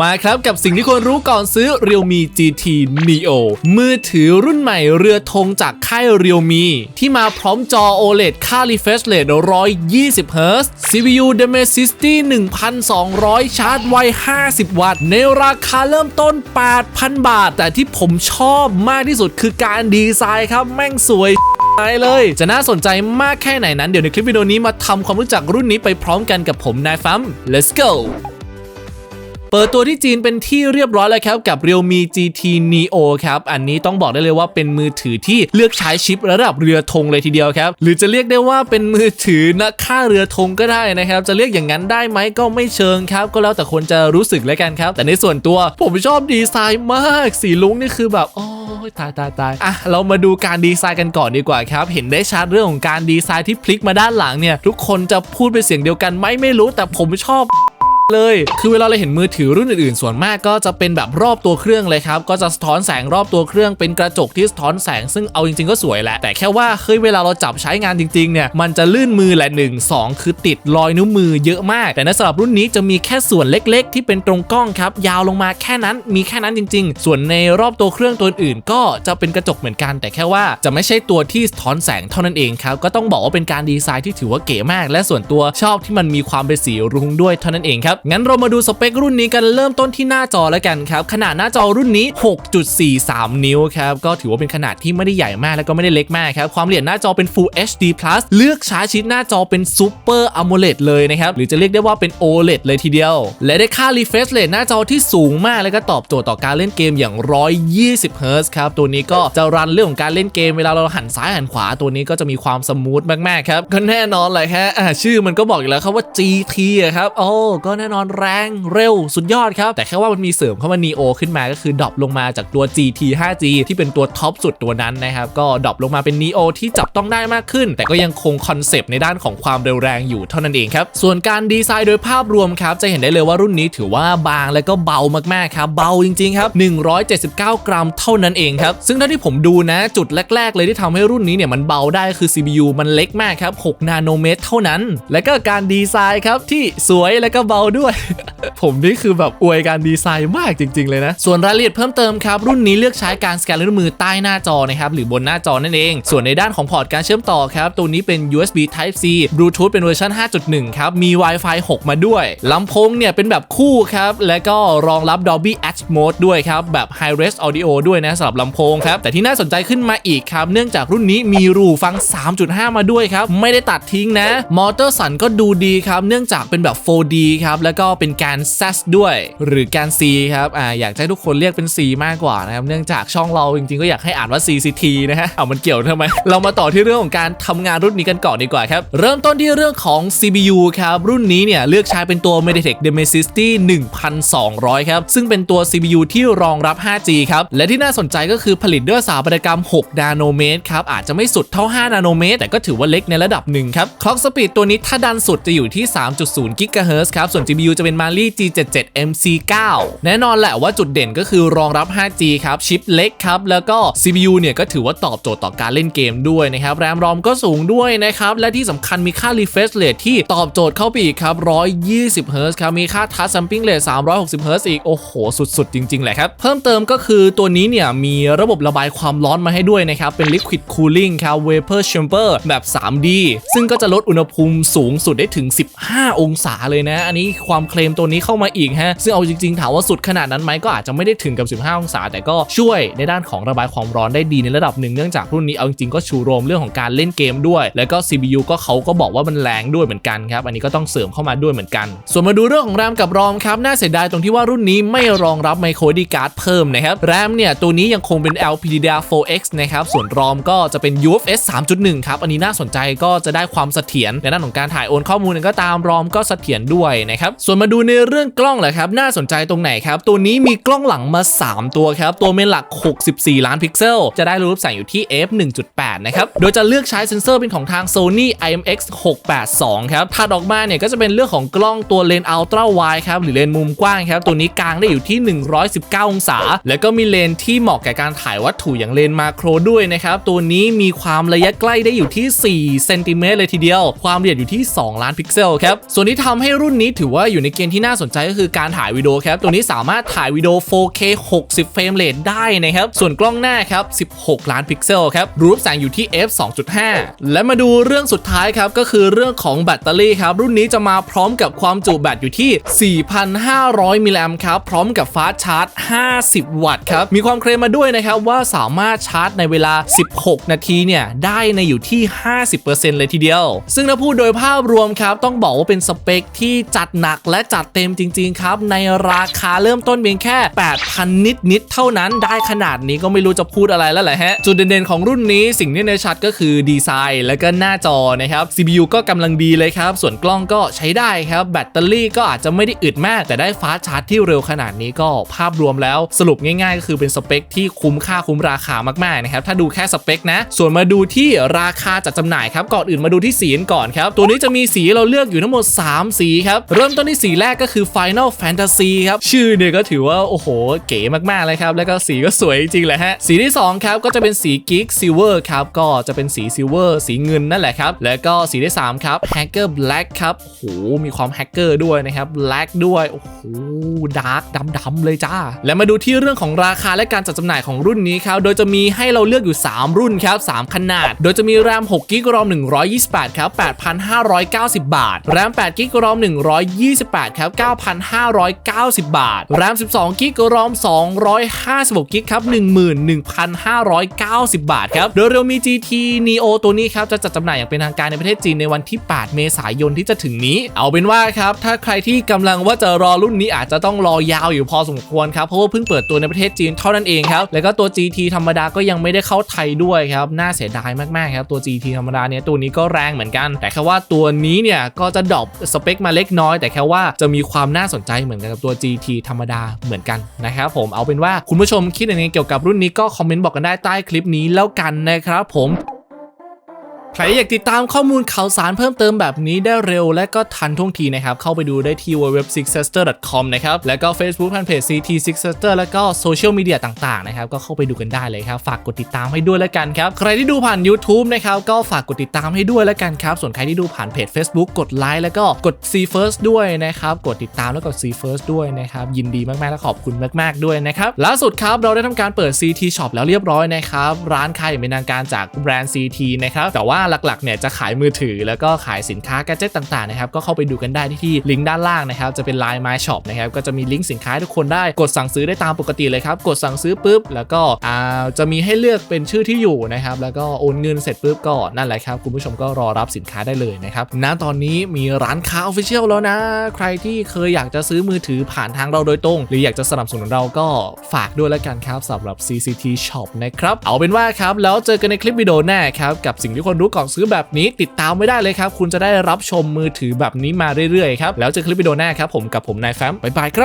มาครับกับสิ่งที่ควรรู้ก่อนซื้อ Realme GT Neo มือถือรุ่นใหม่เรือธงจากค่าย Realme ที่มาพร้อมจอ OLED ค่า refresh rate 120 Hz CPU Dimensity 1200 ชาร์จไว 50 วัตต์ ในราคาเริ่มต้น 8,000 บาท แต่ที่ผมชอบมากที่สุดคือการดีไซน์ครับ แม่งสวยไปเลยจะน่าสนใจมากแค่ไหนนั้นเดี๋ยวในคลิปวิดีโอนี้มาทำความรู้จักรุ่นนี้ไปพร้อมกันกับผมนายฟัม let's go เปิดตัวที่จีนเป็นที่เรียบร้อยแล้วครับกับ Realme GT Neo ครับ อันนี้ต้องบอกได้เลยว่าเป็นมือถือที่เลือกใช้ชิประดับเรือธงเลยทีเดียวครับ หรือจะเรียกได้ว่าเป็นมือถือนักฆ่าเรือธงก็ได้นะครับ จะเรียกอย่างนั้นได้ไหมก็ไม่เชิงครับ ก็แล้วแต่คนจะรู้สึกแล้วกันครับ แต่ในส่วนตัวผมชอบดีไซน์มาก สีลุงนี่คือแบบโอ้ยตายตายตายอะ เรามาดูการดีไซน์กันก่อนดีกว่าครับ เห็นได้ชัดเรื่องของการดีไซน์ที่พลิกมาด้านหลังเนี่ย ทุกคนจะพูดเป็นเสียงเดียวกันไหมไม่รู้แต่ผมชอบ เลย คือเวลาเราเห็นมือถือรุ่นอื่นๆ ส่วนมากก็จะเป็นแบบรอบตัวเครื่องเลยครับ ก็จะสะท้อนแสงรอบตัวเครื่องเป็นกระจกที่สะท้อนแสงซึ่งเอาจริงๆก็สวยแหละ แต่แค่ว่าเฮ้ยเวลาเราจับใช้งานจริงๆเนี่ยมันจะลื่นมือแหละหนึ่งสองคือติดรอยนิ้วมือเยอะมาก แต่ในสำหรับรุ่นนี้จะมีแค่ส่วนเล็ก ๆ ที่เป็นตรงกล้องครับยาวลงมาแค่นั้นมีแค่นั้นจริง ๆ ส่วนในรอบตัวเครื่องตัวอื่นก็จะเป็นกระจกเหมือนกัน แต่แค่ว่าจะไม่ใช่ตัวที่สะท้อนแสงเท่านั้นเองครับก็ต้องบอกว่าเป็นการดีไซน์ที่ถือว่าเก๋มาก และส่วนตัวชอบที่มันมีความเป็นสีรุ้งด้วยเท่านั้นเองครับงั้นเรามาดูสเปครุ่นนี้กันเริ่มต้นที่หน้าจอแล้วกันครับ ขนาดหน้าจอรุ่นนี้ 6.43 นิ้วครับ ก็ถือว่าเป็นขนาดที่ไม่ได้ใหญ่มากแล้วก็ไม่ได้เล็กมากครับ ความละเอียดหน้าจอเป็น Full HD Plus เลือกใช้ชิดหน้าจอเป็น Super AMOLED เลยนะครับ หรือจะเรียกได้ว่าเป็น OLED เลยทีเดียว และได้ค่า refresh rate หน้าจอที่สูงมาก แล้วก็ตอบโจทย์ต่อการเล่นเกมอย่าง 120 Hz ครับ ตัวนี้ก็จะรันเรื่องของการเล่นเกมเวลาเราหันซ้ายหันขวาตัวนี้ก็จะมีความสมูทมากๆครับก็แน่นอนเลยฮะอ่ชื่อมันก็บอกอยู่แล้วครับว่า GT อะครับโอ้ก็แน่นอนแรงเร็วสุดยอดครับ แต่แค่ว่ามันมีเสริมเข้ามา Neo ขึ้นมาก็คือดรอปลงมาจากตัว GT 5G ที่เป็นตัวท็อปสุดตัวนั้นนะครับ ก็ดรอปลงมาเป็น Neo ที่จับต้องได้มากขึ้น แต่ก็ยังคงคอนเซปต์ในด้านของความเร็วแรงอยู่เท่านั้นเองครับ ส่วนการดีไซน์โดยภาพรวมครับจะเห็นได้เลยว่ารุ่นนี้ถือว่าบางและก็เบามากๆครับเบาจริงๆครับ179 กรัมเท่านั้นเองครับซึ่งเท่าที่ผมดูนะจุดแรก ๆ เลยที่ทำให้รุ่นนี้เนี่ยมันเบาได้คือ CPU มันเล็กมากครับ6นาโนเมตรเท่านั้น และก็การดีไซน์ครับที่สวยและก็เบาด้วย ผมนี่คือแบบอวยการดีไซน์มากจริง ๆ เลยนะ ส่วนรายละเอียดเพิ่มเติมครับ รุ่นนี้เลือกใช้การสแกนลายนิ้วมือใต้หน้าจอนะครับหรือบนหน้าจอนั่นเอง ส่วนในด้านของพอร์ตการเชื่อมต่อครับ ตัวนี้เป็น USB Type C Bluetooth เป็นเวอร์ชัน5.1 ครับ มี Wi-Fi 6 มาด้วยลำโพงเนี่ยเป็นแบบคู่ครับ และก็รองรับ Dolby Atmos ด้วยครับ แบบ High Res Audio ด้วยนะสำหรับลำโพงครับ แต่ที่น่าสนใจขึ้นมาอีกครับ เนื่องจากรุ่นนี้มีรูฟัง 3.5 มาด้วยครับ ไม่ได้ตัดทิ้งนะ มอเตอร์สันก็ดูดีครับ เนื่องจากเป็นแบบ 4D ครับแล้วก็เป็นการ SAS ด้วย หรือการ C ครับอ่าอยากให้ทุกคนเรียกเป็น C มากกว่านะครับเนื่องจากช่องเราจริงๆก็อยากให้อ่านว่า CCT นะฮะเอามันเกี่ยวทำไม เรามาต่อที่เรื่องของการทำงานรุ่นนี้กันก่อนดีกว่าครับ เริ่มต้นที่เรื่องของ CPU ครับรุ่นนี้เนี่ยเลือกใช้เป็นตัว MediaTek Dimensity 1200 ครับ ซึ่งเป็นตัว CPU ที่รองรับ 5G ครับ และที่น่าสนใจก็คือผลิตด้วยสถาปัตยกรรม 6 นาโนเมตรครับ อาจจะไม่สุดเท่า 5 นาโนเมตร แต่ก็ถือว่าเล็กในระดับหนึ่งครับ Clock Speed ตัวนี้ถ้าดันสุดจะอยู่ที่ 3.0 GHz ครับ ส่วน GPU จะเป็น Mali G77 MC9 แน่นอนแหละว่าจุดเด่นก็คือรองรับ 5G ครับ ชิปเล็กครับ แล้วก็ CPU เนี่ยก็ถือว่าตอบโจทย์ต่อการเล่นเกมด้วยนะครับแรมรอมก็สูงด้วยนะครับ และที่สำคัญมีค่า refresh rate ที่ตอบโจทย์เข้าไปอีกครับ 120 Hz ครับ มีค่า touch sampling rate 360 Hz อีก โอ้โห สุด ๆ จริง ๆ แหละครับ เพิ่มเติมก็คือตัวนี้เนี่ย มีระบบระบายความร้อนมาให้ด้วยนะครับ เป็น liquid cooling ครับ vapor chamber แบบ 3D ซึ่งก็จะลดอุณหภูมิสูงสุดได้ถึง 15 องศาเลยนะ อันนี้ความเคลมตัวนี้เข้ามาอีกฮะซึ่งเอาจริงๆถามว่าสุดขนาดนั้นไหมก็อาจจะไม่ได้ถึงกับ 15 องศา แต่ก็ช่วยในด้านของระบายความร้อนได้ดีในระดับหนึ่งเนื่องจากรุ่นนี้เอาจริงๆก็ชูโรงเรื่องของการเล่นเกมด้วย แล้วก็ CPU ก็เขาก็บอกว่ามันแรงด้วยเหมือนกันครับอันนี้ก็ต้องเสริมเข้ามาด้วยเหมือนกัน ส่วนมาดูเรื่องของแรมกับรอมครับน่าเสียดายตรงที่ว่ารุ่นนี้ไม่รองรับ micro SD card เพิ่มนะครับแรมเนี่ยตัวนี้ยังคงเป็น LPDDR4X นะครับส่วนรอมก็จะเป็น UFS 3.1 ครับอันนี้น่าสนใจก็จะได้ความเสถียรในด้านของการถ่ายโอนข้อมูลก็ตามรอมก็เสถียรด้วยนะครับส่วนมาดูในเรื่องกล้องแหละครับน่าสนใจตรงไหนครับตัวนี้มีกล้องหลังมา 3 ตัวครับตัวเมนหลัก 64 ล้านพิกเซล จะได้รูปแสงอยู่ที่ f 1.8 นะครับโดยจะเลือกใช้เซ็นเซอร์เป็นของทาง Sony IMX 682 ครับถัดออกมาเนี่ยก็จะเป็นเรื่องของกล้องตัวเลนส์อัลตร้าไวครับหรือเลนส์มุมกว้างครับตัวนี้กลางได้อยู่ที่ 119 องศา แล้วก็มีเลนส์ที่เหมาะแก่การถ่ายวัตถุอย่างเลนส์มาโครด้วยนะครับตัวนี้มีความระยะใกล้ได้อยู่ที่4เซนติเมตรเลยทีเดียว ความละเอียดอยู่ที่ 2 ล้านพิกเซลครับส่วนที่ทำให้รุ่นนี้ถือว่าว่าอยู่ในเกณฑ์ที่น่าสนใจก็คือการถ่ายวิดีโอครับ ตัวนี้สามารถถ่ายวิดีโอ 4K 60 เฟรมเรทได้นะครับ ส่วนกล้องหน้าครับ 16 ล้านพิกเซลครับ รูปแสงอยู่ที่ f 2.5 และมาดูเรื่องสุดท้ายครับ ก็คือเรื่องของแบตเตอรี่ครับ รุ่นนี้จะมาพร้อมกับความจุแบตอยู่ที่ 4,500 มิลลิแอมป์ครับ พร้อมกับฟาสชาร์จ 50 วัตต์ครับ มีความเคลมมาด้วยนะครับว่าสามารถชาร์จในเวลา 16 นาทีเนี่ยได้ในอยู่ที่ 50%เลยทีเดียว ซึ่งถ้าพูดโดยภาพรวมครับต้องบอกว่าเป็นสเปคที่จัดหหนักและจัดเต็มจริง ๆ ครับ ในราคาเริ่มต้นเพียงแค่ 8,000 นิดๆเท่านั้นได้ขนาดนี้ก็ไม่รู้จะพูดอะไรแล้วแหละฮะ จุดเด่นๆของรุ่นนี้สิ่งที่ในชัดก็คือดีไซน์และก็หน้าจอนะครับ CPU ก็กำลังดีเลยครับ ส่วนกล้องก็ใช้ได้ครับ แบตเตอรี่ก็อาจจะไม่ได้อึดมาก แต่ได้ฟ้าชาร์จที่เร็วขนาดนี้ก็ภาพรวมแล้วสรุปง่ายๆ ก็คือเป็นสเปคที่คุ้มค่าคุ้มราคามากๆนะครับถ้าดูแค่สเปคนะ ส่วนมาดูที่ราคาจัดจำหน่ายครับก่อนอื่นมาดูที่สีก่อนครับตัวนี้จะมีสีเราเลือกอยู่ทั้งหมด 3 สีครับเริ่มต้นที่สีแรกก็คือ Final Fantasy ครับ ชื่อเนี่ยก็ถือว่า โอ้โห เก๋มากๆเลยครับ แล้วก็สีก็สวยจริงๆแหละฮะ สีที่สองครับ ก็จะเป็นสี Geek Silver ครับ ก็จะเป็นสีซิลเวอร์สีเงินนั่นแหละครับ แล้วก็สีที่สามครับ Hacker Black ครับโอ้โหมีความแฮกเกอร์ด้วยนะครับ Black ด้วยโอ้โหดาร์กดำๆเลยจ้า แล้วมาดูที่เรื่องของราคาและการจัดจำหน่ายของรุ่นนี้ครับโดยจะมีให้เราเลือกอยู่ 3 รุ่นครับ3ขนาด โดยจะมีแรม6กิกรอม128ครับ8,590 บาทแรม8กิกรอม28 ครับ 9,590 บาทแรม12 กิกรอม 256 กิกครับ 11,590 บาทครับ โดย Realme GT Neo ตัวนี้ครับ จะจัดจำหน่ายอย่างเป็นทางการในประเทศจีนในวันที่ 8 เมษายนที่จะถึงนี้ เอาเป็นว่าครับ ถ้าใครที่กำลังว่าจะรอรุ่นนี้อาจจะต้องรอยาวอยู่พอสมควรครับ เพราะว่าเพิ่งเปิดตัวในประเทศจีนเท่านั้นเองครับ แล้วก็ตัว GT ธรรมดาก็ยังไม่ได้เข้าไทยด้วยครับ น่าเสียดายมากๆครับตัว GT ธรรมดาเนี่ยตัวนี้ก็แรงเหมือนกัน แต่แค่ว่าตัวนี้เนี่ยก็จะดรอปสเปคมาเล็กน้อยแต่แค่ว่าจะมีความน่าสนใจเหมือนกันกับตัว GT ธรรมดาเหมือนกันนะครับผมเอาเป็นว่าคุณผู้ชมคิดยังไงเกี่ยวกับรุ่นนี้ก็คอมเมนต์บอกกันได้ใต้คลิปนี้แล้วกันนะครับผม ใครอยากติดตามข้อมูลข่าวสารเพิ่มเติมแบบนี้ได้เร็วและก็ทันท่วงทีนะครับ เข้าไปดูได้ที่ www.sixsister.com นะครับ แล้วก็ Facebook Fanpage CT Six Sister แล้วก็โซเชียลมีเดียต่างๆนะครับ ก็เข้าไปดูกันได้เลยครับ ฝากกดติดตามให้ด้วยแล้วกันครับ ใครที่ดูผ่าน YouTube นะครับ ก็ฝากกดติดตามให้ด้วยแล้วกันครับ ส่วนใครที่ดูผ่านเพจ Facebook กดไลค์แล้วก็กด See First ด้วยนะครับ กดติดตามแล้วกด See First ด้วยนะครับ ยินดีมากๆและขอบคุณมาก ๆด้วยนะครับ ล่าสุดครับเราได้ทำการเปิด CT Shop แล้วเรียบร้อยนะครับ ร้านค้าอย่างเป็นทางการจากแบรนด์ CT นะครับ แต่ว่าหลักๆเนี่ยจะขายมือถือ แล้วก็ขายสินค้าแกดเจิตต่างๆนะครับก็เข้าไปดูกันได้ที่ลิงก์ด้านล่างนะครับจะเป็น Line My Shop นะครับก็จะมีลิงก์สินค้าทุกคนได้กดสั่งซื้อได้ตามปกติเลยครับกดสั่งซื้อปุ๊บ แล้วก็อ่าจะมีให้เลือกเป็นชื่อที่อยู่นะครับแล้วก็โอนเงินเสร็จปุ๊บก็นั่นแหละครับคุณผู้ชมก็รอรับสินค้าได้เลยนะครับณตอนนี้มีร้านค้า Official แล้วนะ ใครที่เคยอยากจะซื้อมือถือผ่านทางเราโดยตรง หรืออยากจะสนับสนุนเราก็ฝากด้วยแล้วกันครับสำหรับ CCT Shop นะครับเอาเป็นว่าครับแล้วเจอกันในคลิปวิดีโอหน้าครับกับสิ่งที่คนรู้ก่อนซื้อแบบนี้ติดตามไม่ได้เลยครับ คุณจะได้รับชมมือถือแบบนี้มาเรื่อยๆครับ แล้วเจอคลิปวิดีโอหน้าครับผมกับผมนายแฟมบ๊ายบายครับ